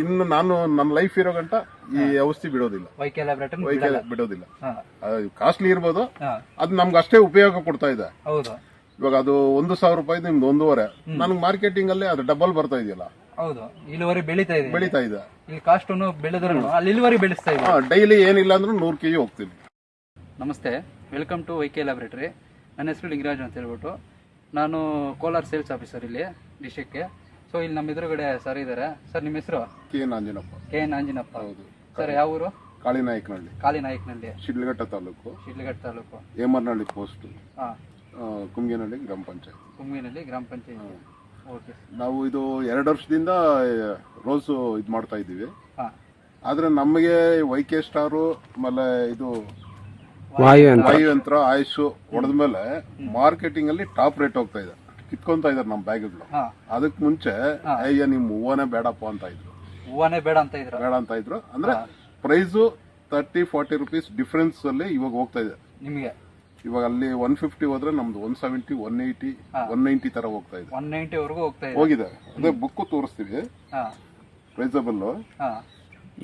ಇನ್ನು ನಾನು ನನ್ನ ಲೈಫ್ ಇರೋ ಗಂಟ ಈ ಔಷಧಿ ಬಿಡೋದಿಲ್ಲ. ಬಿಡೋದಿಲ್ಲ. ಕಾಸ್ಟ್ಲಿ ಇರ್ಬೋದು. ಅದು ನಮ್ಗೆ ಅಷ್ಟೇ ಉಪಯೋಗ ಕೊಡ್ತಾ ಇದೆ. ಹೌದು. ಇವಾಗ ಅದು ಒಂದು ಸಾವಿರ ರೂಪಾಯಿ ನಿಮ್ದು ಒಂದೂವರೆ. ನನ್ಗೆ ಮಾರ್ಕೆಟಿಂಗ್ ಅಲ್ಲಿ ಅದು ಡಬಲ್ ಬರ್ತಾ ಇದೆಯಲ್ಲ. ಹೌದು. ಇಳುವರಿ ಬೆಳೀತಾ ಇದೆ. ಬೆಳೀತಾ ಇದೆ. ಈ ಕಾಸ್ಟ್ ಬೆಳೆದ್ರು ಅಲ್ಲಿ ಇಳುವರಿ ಬೆಳೆಸ್ತಾ ಇದೆ. ಡೈಲಿ ಏನಿಲ್ಲ ಅಂದ್ರೆ ನೂರು ಕೆಜಿ ಹೋಗ್ತೀನಿ. ನಮಸ್ತೆ. ವೆಲ್ಕಮ್ ಟು ವೈಕೆ ಲ್ಯಾಬ್ರೇಟರಿ ನನ್ನ ಹೆಸರು ಲಿಂಗರಾಜ್ ಅಂತ ಹೇಳ್ಬಿಟ್ಟು. ನಾನು ಕೋಲಾರ್ ಸೇಲ್ಸ್ ಆಫೀಸರ್ ಇಲ್ಲಿ ಡಿಸ್ಟಿಕ್ಗೆ ಸೊ ಇಲ್ಲಿ ನಮ್ಮ ಎದುರುಗಡೆ ಸರ್ ಇದ್ದಾರೆ ಸರ್ ನಿಮ್ಮ ಹೆಸರು? K N Anjanappa. K N Anjinappa. ಹೌದು. ಸರ್ ಯಾವ ಊರು? ಕಾಳಿನಾಯಕನಹಳ್ಳಿ ಕಾಳಿನಾಯಕನಹಳ್ಳಿ ಶಿಡ್ಲಘಟ್ಟ ತಾಲೂಕು. ಶಿಡ್ಲಘಟ್ಟ ತಾಲೂಕು. ಹೇಮರ್ನಹಳ್ಳಿ ಪೋಸ್ಟ್ ಹಾಂ. ಕುಂಗೇನಹಳ್ಳಿ ಗ್ರಾಮ ಪಂಚಾಯತ್. ಕುಮ್ಮಿನಲ್ಲಿ ಗ್ರಾಮ ಪಂಚಾಯತಿ. ಓಕೆ ನಾವು ಇದು ಎರಡು ವರ್ಷದಿಂದ ರೋಸು ಇದು ಮಾಡ್ತಾ ಇದ್ದೀವಿ. ಹಾಂ. ಆದ್ರೆ ನಮಗೆ ವೈ ಕೆ ಸ್ಟಾರು ಆಮೇಲೆ ಇದು ವಾಯು ಅಂತ ವಾಯು ಯಂತ್ರ ಆಯುಷ್ ಹೊಡೆದ್ಮೇಲೆ ಮಾರ್ಕೆಟಿಂಗ್ ಅಲ್ಲಿ ಟಾಪ್ ರೇಟ್ ಹೋಗ್ತಾ ಇದೆ. ಕಿತ್ಕೊಂತ ಇದಾರೆ ನಮ್ಮ ಬ್ಯಾಗ್ಗಳು. ಹಾಂ. ಅದಕ್ ಮುಂಚೆ ಅಯ್ಯ ನಿಮ್ ಹೂವನೇ ಬೇಡಪ್ಪ ಅಂತ ಇದ್ರು. ಹೂವನೇ ಬೇಡ ಅಂತ ಇದ್ರ. ಬೇಡ ಅಂತ ಇದ್ರು. ಅಂದ್ರೆ price thirty forty rupees difference ಅಲ್ಲಿ ಇವಾಗ ಹೋಗ್ತಾ ಇದೆ. ನಿಮಗೆ? ಇವಾಗ ಅಲ್ಲಿ ಒನ್ ಫಿಫ್ಟಿ ಹೋದ್ರೆ ನಮ್ದು one seventy one eighty one ninety ತರ ಹೋಗ್ತಾ ಇದೆ. ಒನ್ ನೈಂಟಿವರೆಗೂ ಹೋಗ್ತಾ ಇದೆ. ಹೋಗಿದೆ. ಅದೇ ಬುಕ್ ತೋರಿಸ್ತೀವಿ. ಹಾ. ಪ್ರೈಸಬಲ್ ಹಾಂ.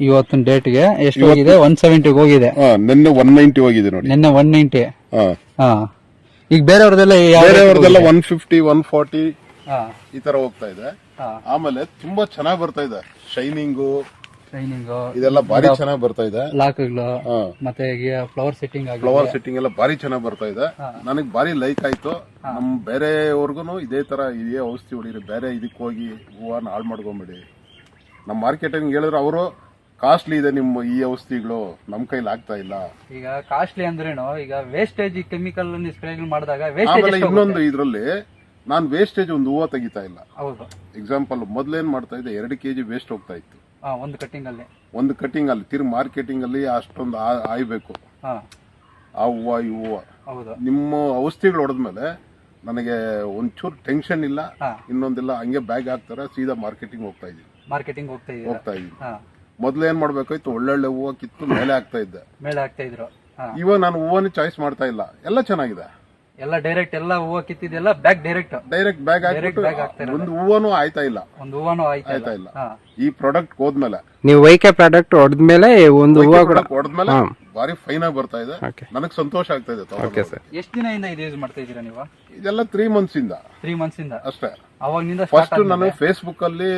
ಇವತ್ತಿನ ಡೇಟ್ಗೆ ಎಷ್ಟು ಹೋಗಿದೆ? ಒನ್ ಸೆವೆಂಟಿಗೆ ಹೋಗಿದೆ. ನಿನ್ನೆ ಒನ್ ನೈಂಟಿ ಹೋಗಿದೆ ನೋಡಿ. ನಿನ್ನೆ ಒನ್ ನೈಂಟಿ. ಹಾ. ಹಾ. ಈಗ ಬೇರೆಯವ್ರದೆಲ್ಲ ಯಾವ ಬೇರೆಯವ್ರದೆಲ್ಲ ಒನ್ ಫಿಫ್ಟಿ ಒನ್ ಫಾರ್ಟಿ ಈ ತರ ಹೋಗ್ತಾ ಇದೆ. ಆಮೇಲೆ ತುಂಬಾ ಚೆನ್ನಾಗಿ ಬರ್ತಾ ಇದೆ. ಶೈನಿಂಗು ಶೈನಿಂಗ್ ಇದೆಲ್ಲ ಬಾರಿ ಚೆನ್ನಾಗಿ ಬರ್ತಾ ಇದೆ. ಲಾಕ್ಗಳು ಮತ್ತೆ ಫ್ಲವರ್ ಸೆಟ್ಟಿಂಗ್ ಫ್ಲವರ್ ಸೆಟ್ಟಿಂಗ್ ಎಲ್ಲ ಬಾರಿ ಚೆನ್ನಾಗಿ ಬರ್ತಾ ಇದೆ. ನನಗೆ ಬಾರಿ ಲೈಕ್ ಆಯ್ತು. ನಮ್ ಬೇರೆಯವ್ರಿಗೂ ಇದೇ ತರ ಇದೇ ಔಷಧಿ ಹೊಡೀರಿ. ಬೇರೆ ಇದಕ್ಕೆ ಹೋಗಿ ಹೂವನ್ನ ಹಾಳು ಮಾಡ್ಕೊಂಬಿಡಿ. ನಮ್ಮ ಮಾರ್ಕೆಟಿಂಗ್ ಹೇಳಿದ್ರೆ ಅವರು ಕಾಸ್ಟ್ಲಿ ಇದೆ ನಿಮ್ಮ ಈ ಔಷಧಿಗಳು ನಮ್ ಕೈಲಿ ಆಗ್ತಾ ಇಲ್ಲ. ಈಗ ಕಾಸ್ಟ್ಲಿ ಅಂದ್ರೇನು ಈಗ ವೇಸ್ಟೇಜ್ ಕೆಮಿಕಲ್ ಸ್ಪ್ರೇ ಮಾಡಿದಾಗ ವೇಸ್ಟೇಜ್ ಇನ್ನೊಂದು ಇದರಲ್ಲಿ ನಾನು ವೇಸ್ಟೇಜ್ ಒಂದು ಹೂವ ತೆಗಿತಾ ಇಲ್ಲ. ಹೌದು. ಎಕ್ಸಾಂಪಲ್ ಮೊದ್ಲೇನ್ ಮಾಡ್ತಾ ಇದ್ದೆ ಎರಡು ಕೆಜಿ ವೇಸ್ಟ್ ಹೋಗ್ತಾ ಇತ್ತು. ಹಾ ಒಂದು ಕಟ್ಟಿಂಗ್ ಅಲ್ಲಿ. ಒಂದು ಕಟಿಂಗ್ ಅಲ್ಲಿ ತಿರ್ಗಿ ಮಾರ್ಕೆಟಿಂಗ್ ಅಲ್ಲಿ ಅಷ್ಟೊಂದು ಆ- ಆಯ್ಬೇಕು. ಹಾ. ಆ ಹೂವ ಈ ಹೂವ. ಹೌದು. ನಿಮ್ಮ ಔಷಧಿಗಳು ಹೊಡೆದ್ಮೇಲೆ ನನಗೆ ಒಂಚೂರು ಟೆನ್ಷನ್ ಇಲ್ಲ ಹಾ. ಇನ್ನೊಂದಿಲ್ಲ ಹಂಗೆ ಬ್ಯಾಗ್ ಹಾಕ್ತಾರೆ ಸೀದಾ ಮಾರ್ಕೆಟಿಂಗ್ ಹೋಗ್ತಾ ಇದೀನಿ. ಮಾರ್ಕೆಟಿಂಗ್ ಹೋಗ್ತಾ ಇದೀವಿ ಹೋಗ್ತಾ ಇದೀನಿ. ಹಾ. ಮೊದ್ಲು ಏನ್ ಮಾಡ್ಬೇಕಾಯ್ತು ಒಳ್ಳೊಳ್ಳೆ ಹೂವ ಕಿತ್ತು ಮೇಲೆ ಹಾಕ್ತಾ ಇದ್ದೆ. ಮೇಲೆ ಹಾಕ್ತಾ ಇದ್ರು. ಹಾ. ಇವಾಗ ನಾನು ಹೂವನ್ನ ಚಾಯ್ಸ್ ಮಾಡ್ತಾ ಇಲ್ಲ. ಎಲ್ಲ ಚೆನ್ನಾಗಿದೆ. ಎಲ್ಲ ಡೈರೆಕ್ಟ್ ಎಲ್ಲ ಹೂವು ಕಿತ್ತಿದೆಲ್ಲ bag direct direct bag Direct bag ಹಾಕ್ತಾ ಹಾಕ್ಬಿಟ್ಟು ಒಂದು ಹೂವನು ಆಯ್ತಾ ಇಲ್ಲ. ಒಂದು ಹೂವನು ಆಯ್ತಾ ಆಯ್ತಾ ಇಲ್ಲ. ಹಾ. ಈ ಪ್ರಾಡಕ್ಟ್ ಹೋದ್ಮೇಲೆ. ನೀವು ವೈಕೆ ಪ್ರಾಡಕ್ಟ್ ಹೊಡೆದ್ಮೇಲೆ ಒಂದು ಹೂವು ಕೂಡ ಪ್ರಾಡಕ್ಟ್ ಹೊಡೆದ್ಮೇಲೆ ಬಾರಿ ಫೈನ್ ಆಗಿ ಬರ್ತಾ ಇದೆ. Okay. ನನಗೆ ಸಂತೋಷ ಆಗ್ತಾ ಇದೆ ತಗೊಂಡು ಓಕೆ ಸರ್ ಎಷ್ಟು ದಿನದಿಂದ ಇದು ಯೂಸ್ ಮಾಡ್ತಾ ಇದ್ದೀರಾ ನೀವು? ಇದೆಲ್ಲ ತ್ರೀ ಮಂತ್ಸ್ ಇಂದ. ತ್ರೀ ಮಂತ್ಸ್ ಇಂದ? ಅಷ್ಟೇ. ಅವಾಗಿನಿಂದ ಫಸ್ಟ್ ನಾನು ಫೇಸ್ಬುಕ್ ಅಲ್ಲಿ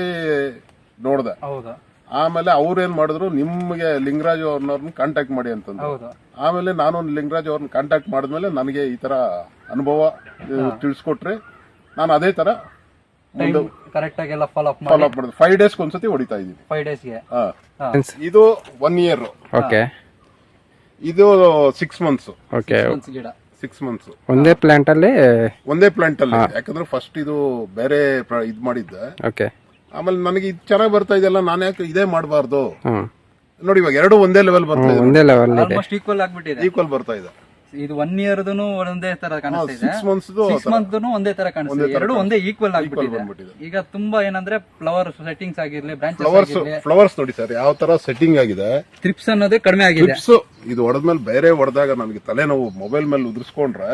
ನೋಡ್ದೆ. ಹೌದು? ಆಮೇಲೆ ಅವ್ರೇನ್ ಏನ್ ಮಾಡಿದ್ರು ನಿಮ್ಗೆ ಲಿಂಗರಾಜ್ ಅವ್ರನ್ನ ಕಾಂಟ್ಯಾಕ್ಟ್ ಮಾಡಿ ಅಂತಂದ್ರು. ಹೌದು. ಆಮೇಲೆ ನಾನು ಲಿಂಗರಾಜ್ ಅವ್ರನ್ನ ಕಾಂಟ್ಯಾಕ್ಟ್ ಮಾಡಿದ್ಮೇಲೆ ನನಗೆ ಈ ತರ ಅನುಭವ ತಿಳಿಸ್ಕೊಟ್ರಿ ನಾನು ಅದೇ ತರ ಕರೆಕ್ಟ್ ಆಗಿ ಎಲ್ಲ ಫಾಲೋ ಅಪ್ ಮಾಡಿ. ಫಾಲೋ ಅಪ್ ಮಾಡಿದೆ. ಫೈವ್ ಡೇಸ್ ಒಂದ್ಸತಿ ಹೊಡಿತಾ ಇದೀನಿ ಫೈವ್ ಡೇಸ್ಗೆ ಹಾ. ಹಾ. ಇದು ಒನ್ ಇಯರ್ ಓಕೆ ಇದು ಸಿಕ್ಸ್ ಮಂತ್ಸ್ ಓಕೆ ಒಂದು ಗಿಡ. ಸಿಕ್ಸ್ ಮಂತ್ಸ್ ಒಂದೇ ಪ್ಲಾಂಟ್ ಅಲ್ಲಿ ಒಂದೇ ಪ್ಲಾಂಟ್ ಅಲ್ಲಿ. ಯಾಕಂದ್ರೆ ಫಸ್ಟ್ ಇದು ಬೇರೆ ಪ್ರ- ಇದ್ ಮಾಡಿದ್ದೆ. ಓಕೆ ಆಮೇಲೆ ನನಗೆ ಇದು ಚೆನ್ನಾಗಿ ಬರ್ತಾ ಇದೆಯಲ್ಲ ನಾನು ಯಾಕೆ ಇದೇ ಮಾಡಬಾರ್ದು? ಹ್ಮ್ ನೋಡಿ ಇವಾಗ ಎರಡು ಒಂದೇ ಲೆವೆಲ್ ಬರ್ತಾ ಇದೆ. ಒಂದೇ ಲೆವೆಲ್ ಇದೆ. ಆಲ್ಮೋಸ್ಟ್ ಈಕ್ವಲ್ ಆಗ್ಬಿಟ್ಟಿದೆ. ಈಕ್ವಲ್ ಬರ್ತಾ ಇದೆ. ಇದು ಒನ್ ಇಯರ್ದು ಒಂದೇ ತರ ಕಾಣಿಸ್ತಾ ಇದೆ. ಸಿಕ್ಸ್ ಮಂತ್ಸ್ ಸಿಕ್ಸ್ ಮಂತ್ ಒಂದೇ ತರ ಕಾಣಿಸ್ತಾ ಇದೆ. ಎರಡು ಒಂದೇ ಈಕ್ವಲ್ ಆಗ್ಬಿಟ್ಟಿದೆ. ಬಂದ್ಬಿಟ್ಟಿದೆ. ಈಗ ತುಂಬಾ ಏನಂದ್ರೆ ಫ್ಲವರ್ ಸೆಟ್ಟಿಂಗ್ಸ್ ಆಗಿರ್ಲಿ ಬ್ರಾಂಚಸ್ ಫ್ಲವರ್ಸ್ ಫ್ಲವರ್ಸ್ ನೋಡಿ ಸರ್ ಯಾವ ತರ ಸೆಟ್ಟಿಂಗ್ ಆಗಿದೆ? ಟ್ರಿಪ್ಸ್ ಅನ್ನೋದೇ ಕಡಿಮೆ ಆಗಿದೆ. ಟಿಪ್ಸ್ ಇದು ಹೊಡೆದ್ಮೇಲೆ ಬೇರೆ ಹೊಡೆದಾಗ ನನಗೆ ತಲೆನೋವು ಮೊಬೈಲ್ ಮೇಲೆ ಉದುರಿಸ್ಕೊಂಡ್ರೆ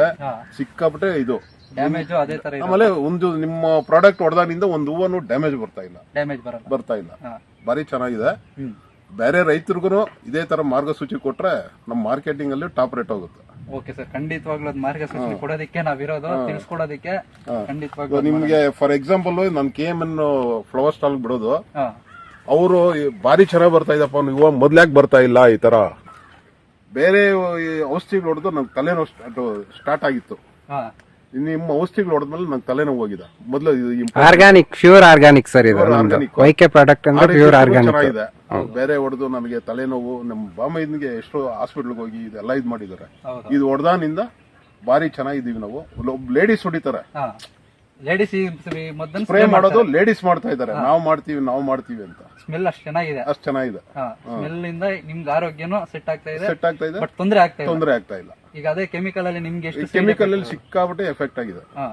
ಸಿಕ್ಕಾಪಟ್ಟೆ ಸಿಕ್ಕಾಬಿಟ್ಟೆ ಇದು ಡ್ಯಾಮೇಜ್ ಅದೇ ತರ ಇದೆ ಆಮೇಲೆ ಒಂದು ನಿಮ್ಮ ಪ್ರಾಡಕ್ಟ್ ಹೊಡೆದಾಗಿಂದ ಒಂದು ಹೂವನ್ನು ಡ್ಯಾಮೇಜ್ ಬರ್ತಾ ಇಲ್ಲ. ಡ್ಯಾಮೇಜ್ ಬರಲ್ಲ. ಬರ್ತಾ ಇಲ್ಲ. ಬಾರಿ ಭಾರಿ ಚೆನ್ನಾಗಿದೆ. ಹ್ಮ್. ಬೇರೆ ರೈತರಿಗೂ ಇದೇ ತರ ಮಾರ್ಗಸೂಚಿ ಕೊಟ್ರೆ ನಮ್ಮ ಮಾರ್ಕೆಟಿಂಗ್ ಅಲ್ಲಿ ಟಾಪ್ ರೇಟ್ ಹೋಗುತ್ತೆ. ಓಕೆ ಸರ್ ಖಂಡಿತವಾಗ್ಲೂ ಅದು ಮಾರ್ಗಸೂಚಿ ಕೊಡೋದಕ್ಕೆ ನಾವಿರೋದು ತಿಳಿಸ್ಕೊಡೋದಕ್ಕೆ ಖಂಡಿತವಾಗ್ಲೂ ನಿಮ್ಗೆ ಫಾರ್ ಎಕ್ಸಾಂಪಲ್ ನಾನು K M N flower stall ಬಿಡೋದು. ಹಾ. ಅವರು ಭಾರಿ ಚೆನ್ನಾಗಿ ಬರ್ತಾ ಇದಪ್ಪ ಇವ ಮೊದ್ಲ್ಯಾಕ್ ಬರ್ತಾ ಇಲ್ಲ ಈ ತರ. ಬೇರೆ ಔಷಧಿಗಳು ಹೊಡೆದು ನಂಗೆ ತಲೆನೋವು ಸ್ಟಾರ್ಟ್ ಆಗಿತ್ತು. ಹಾ. ನಿಮ್ಮ ಔಷಧಿಗಳು ಹೊಡೆದ್ಮೇಲೆ ನಂಗೆ ತಲೆನೋವು ಹೋಗಿದೆ ಮೊದಲು ಆರ್ಗಾನಿಕ್ ಪ್ಯೂರ್ ಆರ್ಗಾನಿಕ್ ಸರ್ ಇದು Pure ನಮ್ದು. organic. ವೈಕೆ ಪ್ರಾಡಕ್ಟ್ ಅಂದ್ರೆ ಪ್ಯೂರ್ ಆರ್ಗಾನಿಕ್ ಚೆನ್ನಾಗಿದೆ ಬೇರೆ ಹೊಡೆದು ನಮಗೆ ತಲೆನೋವು ನಮ್ಮ ಬಾಮೈದ್ನಿಗೆ ಎಷ್ಟೋ ಹಾಸ್ಪಿಟ್ಲ್ಗೆ ಹೋಗಿ ಇದೆಲ್ಲ ಇದು ಮಾಡಿದ್ದಾರೆ. ಇದು ಹೊಡೆದಾನಿಂದ ಭಾರಿ ಚೆನ್ನಾಗಿದ್ದೀವಿ ನಾವು. ಲೇಡೀಸ್ ಹೊಡಿತಾರೆ. ಹಾ. ಲೇಡೀಸ್ ಮೊದಲು ಸ್ಪ್ರೇ ಮಾಡೋದು ಲೇಡೀಸ್ ಮಾಡ್ತಾ ಇದ್ದಾರೆ. ನಾವು ಮಾಡ್ತೀವಿ ನಾವು ಮಾಡ್ತೀವಿ ಅಂತ. ಸ್ಮೆಲ್ ಅಷ್ಟು ಚೆನ್ನಾಗಿದೆ. ಅಷ್ಟು ಚೆನ್ನಾಗಿದೆ. ಹಾ. ಸ್ಮೆಲ್ ಇಂದ ನಿಮ್ಗೆ ಆರೋಗ್ಯನೂ ಸೆಟ್ ಆಗ್ತಾ ಇದೆ. ಸೆಟ್ ಆಗ್ತಾ ಇದೆ. ಬಟ್ ತೊಂದರೆ ಆಗ್ತಾ ಇಲ್ಲ. ತೊಂದರೆ ಆಗ್ತಾ ಇಲ್ಲ. ಈಗ ಅದೇ ಕೆಮಿಕಲ್ ಅಲ್ಲಿ ನಿಮ್ಗೆ ಎಷ್ಟು ಕೆಮಿಕಲ್ ಅಲ್ಲಿ ಸಿಕ್ಕಾಬಿಟ್ಟೆ ಎಫೆಕ್ಟ್ ಆಗಿದೆ. ಹಾ.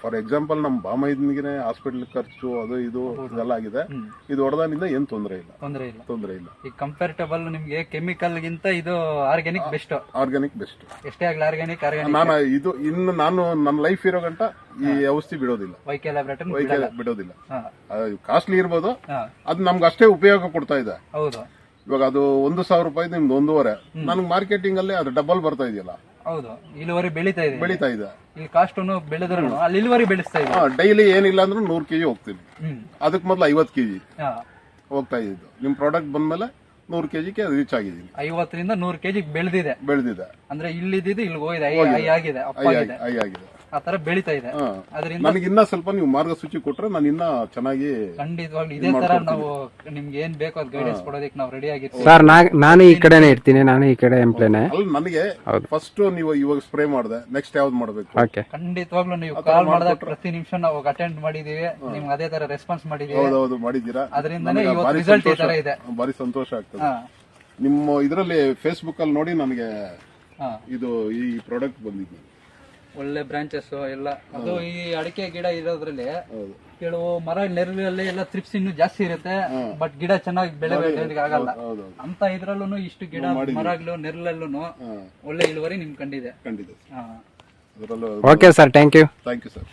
ಫಾರ್ ಎಕ್ಸಾಂಪಲ್ ನಮ್ಮ ಬಾಮೈದನಿಗೆ ಹಾಸ್ಪಿಟಲ್ ಖರ್ಚು ಅದು ಇದು ಇದೆಲ್ಲ ಆಗಿದೆ. ಇದು ಹೊಡೆದಾನಿಂದ ಏನ್ ತೊಂದರೆ ಇಲ್ಲ. ತೊಂದರೆ ಇಲ್ಲ. ತೊಂದರೆ ಇಲ್ಲ. ಈ ಕಂಫರ್ಟಬಲ್ ನಿಮ್ಗೆ ಕೆಮಿಕಲ್ ಗಿಂತ ಇದು ಆರ್ಗ್ಯಾನಿಕ್ ಬೆಸ್ಟ್ ಆರ್ಗ್ಯಾನಿಕ್ ಬೆಸ್ಟ್ ಎಷ್ಟೇ ಆಗ್ಲಿ ಆರ್ಗ್ಯಾನಿಕ್ ಆರ್ಗ್ಯಾನಿಕ್ ನಾನು ಇದು ಇನ್ನು ನಾನು ನನ್ನ ಲೈಫ್ ಇರೋ ಗಂಟ ಈ ಔಷಧಿ ಬಿಡೋದಿಲ್ಲ. ವೈಕೆ ಲ್ಯಾಬ್ರೇಟರಿ ವೈಕೆ ಬಿಡೋದಿಲ್ಲ. ಕಾಸ್ಟ್ಲಿ ಇರ್ಬೋದು. ಅದು ನಮ್ಗೆ ಅಷ್ಟೇ ಉಪಯೋಗ ಕೊಡ್ತಾ ಇದೆ. ಹೌದು. ಇವಾಗ ಅದು ಒಂದು ಸಾವಿರ ರೂಪಾಯಿ ನಿಮ್ದು ಒಂದೂವರೆ. ನನಗೆ ಮಾರ್ಕೆಟಿಂಗ್ ಅಲ್ಲಿ ಅದು ಡಬಲ್ ಬರ್ತಾ ಇದೆಯಲ್ಲ? ಹೌದು. ಇಳುವರಿ ಬೆಳೀತಾ ಇದೆ. ಬೆಳೀತಾ ಇದೆ. ಇಲ್ಲಿ ಕಾಸ್ಟ್ ಬೆಳೆದ್ರು ಅಲ್ಲಿ ಇಳುವರಿ ಬೆಳೆಸ್ತಾ ಇದೆ. ಡೈಲಿ ಏನಿಲ್ಲ ಅಂದ್ರೆ ನೂರ್ ಕೆಜಿ ಹೋಗ್ತೀನಿ. ಅದಕ್ಕೆ ಮೊದಲು ಐವತ್ತು ಕೆಜಿ ಹೋಗ್ತಾ ಇದ್ದು. ನಿಮ್ ಪ್ರಾಡಕ್ಟ್ ಬಂದ್ಮೇಲೆ ನೂರು ಕೆಜಿಗೆ ರೀಚ್ ಆಗಿದ್ದೀನಿ. ಐವತ್ತರಿಂದ ನೂರು ಕೆಜಿ ಬೆಳೆದಿದೆ. ಬೆಳೆದಿದೆ. ಅಂದ್ರೆ ಇಲ್ಲಿದ್ದು ಇಲ್ಲಿ ಹೋಗಿದೆ. ಆಗಿದೆ. ಐ ಆಗಿದೆ. ಆ ತರ ಬೆಳೀತಾ ಇದೆ. ಹಾ. ಅದರಿಂದ ನನಗೆ ಇನ್ನ ಸ್ವಲ್ಪ ನೀವು ಮಾರ್ಗಸೂಚಿ ಕೊಟ್ರೆ ನಾನು ಇನ್ನ ಚೆನ್ನಾಗಿ ಖಂಡಿತವಾಗ್ಲು ಇದೇ ತರ ನಾವು ನಿಮ್ಗೆ ಏನ್ ಬೇಕೋ ಅದ್ ಗೈಡೆನ್ಸ್ ಕೊಡೋದಕ್ಕೆ ನಾವು ರೆಡಿ ಆಗಿರ್ತೀವಿ. ಸರ್ ನಾ ನಾನು ಈ ಕಡೆನೇ ಇರ್ತೀನಿ ನಾನು ಈ ಕಡೆ ಎಂಪ್ಲೇನೆ ಅಲ್ಲಿ ನನಗೆ ಫಸ್ಟ್ ನೀವು ಇವಾಗ ಸ್ಪ್ರೇ ಮಾಡಿದೆ ನೆಕ್ಸ್ಟ್ ಯಾವ್ದು ಮಾಡಬೇಕು? ಓಕೆ ಖಂಡಿತವಾಗ್ಲೂ ನೀವು ಕಾಲ್ ಮಾಡಿದಾಗ ಪ್ರತಿ ನಿಮಿಷ ನಾವು ಅಟೆಂಡ್ ಮಾಡಿದೀವಿ. ನಿಮ್ಗೆ ಅದೇ ತರ ರೆಸ್ಪಾನ್ಸ್ ಮಾಡಿದೀವಿ. ಹೌದೌದು ಮಾಡಿದ್ದೀರಾ? ಅದರಿಂದನೇ ನನಗೆ ಇವತ್ತು ಭಾರಿ ರಿಸಲ್ಟ್ ಈ ಸಂತೋಷ ತರ ಇದೆ. ಭಾರಿ ಸಂತೋಷ ಆಗ್ತದೆ. ಹಾ. ನಿಮ್ಮ ಇದರಲ್ಲಿ ಫೇಸ್ಬುಕ್ ಅಲ್ಲಿ ನೋಡಿ ನನಗೆ ಹಾ. ಇದು ಈ ಪ್ರಾಡಕ್ಟ್ ಬಂದಿದ್ದು. ಒಳ್ಳೆ ಬ್ರಾಂಚಸ್ ಎಲ್ಲ. ಅದು ಈ ಅಡಿಕೆ ಗಿಡ ಇರೋದ್ರಲ್ಲಿ ಕೆಲವು ಮರ ನೆರಳಲ್ಲಿ ಎಲ್ಲ ತ್ರಿಪ್ಸ್ ಇನ್ನು ಜಾಸ್ತಿ ಇರುತ್ತೆ ಬಟ್ ಗಿಡ ಚೆನ್ನಾಗಿ ಬೆಳೆ ಬೆಳೆಯೋದಕ್ಕೆ ಆಗಲ್ಲ. ಅಂತ ಇದ್ರಲ್ಲೂ ಇಷ್ಟು ಗಿಡ ಮರಗಳು ನೆರಳಲ್ಲೂ ಒಳ್ಳೆ ಇಳುವರಿ ನಿಮ್ ಕಂಡಿದೆ. Okay sir thank you thank you sir